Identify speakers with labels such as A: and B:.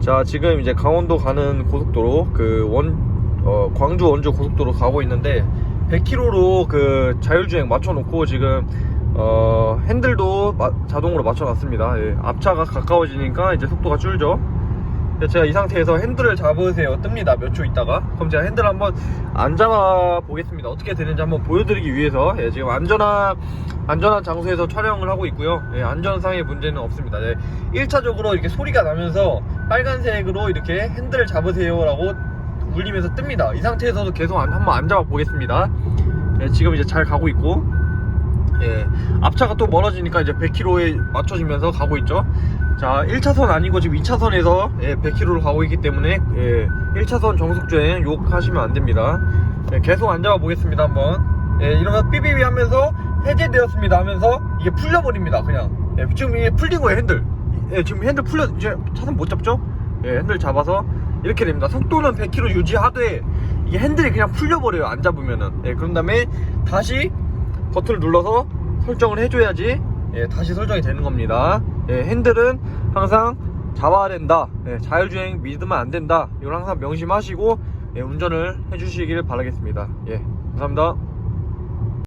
A: 자 지금 이제 강원도 가는 고속도로 그원 어, 광주 원주 고속도로 가고 있는데 100km로 그 자율주행 맞춰놓고 지금 어, 핸들도 마- 자동으로 맞춰놨습니다. 예, 앞차가 가까워지니까 이제 속도가 줄죠. 제가 이 상태에서 핸들을 잡으세요. 뜹니다. 몇 초 있다가. 그럼 제가 핸들 한번 안 잡아 보겠습니다. 어떻게 되는지 한번 보여드리기 위해서. 예, 지금 안전한 안전한 장소에서 촬영을 하고 있고요 예, 안전상의 문제는 없습니다 예, 1차적으로 이렇게 소리가 나면서 빨간색으로 이렇게 핸들을 잡으세요 라고 울리면서 뜹니다 이 상태에서도 계속 안- 한번 안 잡아 보겠습니다 예, 지금 이제 잘 가고 있고 예, 앞차가 또 멀어지니까 이제 100km에 맞춰지면서 가고 있죠. 자, 1차선 아니고 지금 2차선에서 예, 100km로 가고 있기 때문에 예, 1차선 정속주행 욕하시면 안 됩니다. 예, 계속 안 잡아 보겠습니다, 한번. 예, 이러면 삐삐삐 하면서 해제되었습니다 하면서 이게 풀려버립니다, 그냥. 예, 지금 이게 풀린 거예요, 핸들. 예, 지금 핸들 풀려, 이제 차선 못 잡죠? 예, 핸들 잡아서 이렇게 됩니다. 속도는 100km 유지하되 이게 핸들이 그냥 풀려버려요, 안 잡으면은. 예, 그런 다음에 다시 버튼을 눌러서 설정을 해줘야지 예, 다시 설정이 되는 겁니다. 예, 핸들은 항상 잡아야 된다. 예, 자율주행 믿으면 안 된다. 이걸 항상 명심하시고 예, 운전을 해주시길 바라겠습니다. 예, 감사합니다.